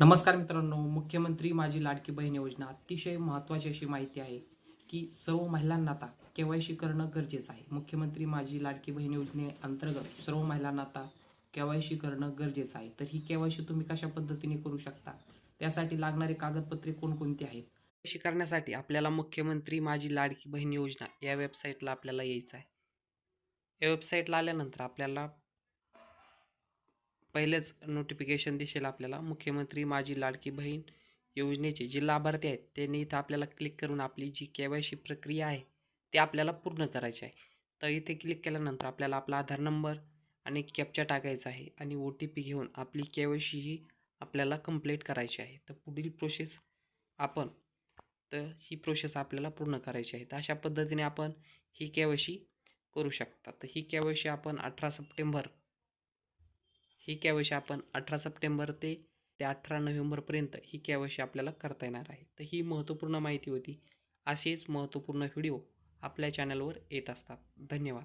नमस्कार मित्रांनो मुख्यमंत्री माझी लाडकी बहीण योजना अतिशय महत्त्वाची अशी माहिती आहे की सर्व महिलांना आता के वाय सी करणं गरजेचं आहे. मुख्यमंत्री माझी लाडकी बहीण योजनेअंतर्गत सर्व महिलांना आता के वाय सी करणं गरजेचं आहे. तर ही के वाय सी तुम्ही कशा पद्धतीने करू शकता? त्यासाठी लागणारे कागदपत्रे कोणकोणती आहेत? अशी करण्यासाठी आपल्याला मुख्यमंत्री माझी लाडकी बहीण योजना या वेबसाईटला आपल्याला यायचं आहे. या वेबसाईटला आल्यानंतर आपल्याला पहिलेच नोटिफिकेशन दिसेल आपल्याला मुख्यमंत्री माझी लाडकी बहीण योजनेचे जे लाभार्थी आहेत त्यांनी इथं आपल्याला क्लिक करून आपली जी के वाय सी प्रक्रिया आहे ती आपल्याला पूर्ण करायची आहे. तर इथे क्लिक केल्यानंतर आपल्याला आपला आधार नंबर आणि कॅप्चा टाकायचा आहे आणि ओ टी पी घेऊन आपली के वाय सी ही आपल्याला कंप्लीट करायची आहे. तर पुढील प्रोसेस आपण तर ही प्रोसेस आपल्याला पूर्ण करायची आहे. तर अशा पद्धतीने आपण ही के वाय सी करू शकता. तर ही के वाय सी आपण अठरा सप्टेंबर ही केवायसी आपण अठरा सप्टेंबर ते ते अठरा नोव्हेंबरपर्यंत ही केवायसी आपल्याला करता येणार आहे? तर ही महत्त्वपूर्ण माहिती होती. असेच महत्त्वपूर्ण व्हिडिओ आपल्या चॅनलवर येत असतात. धन्यवाद.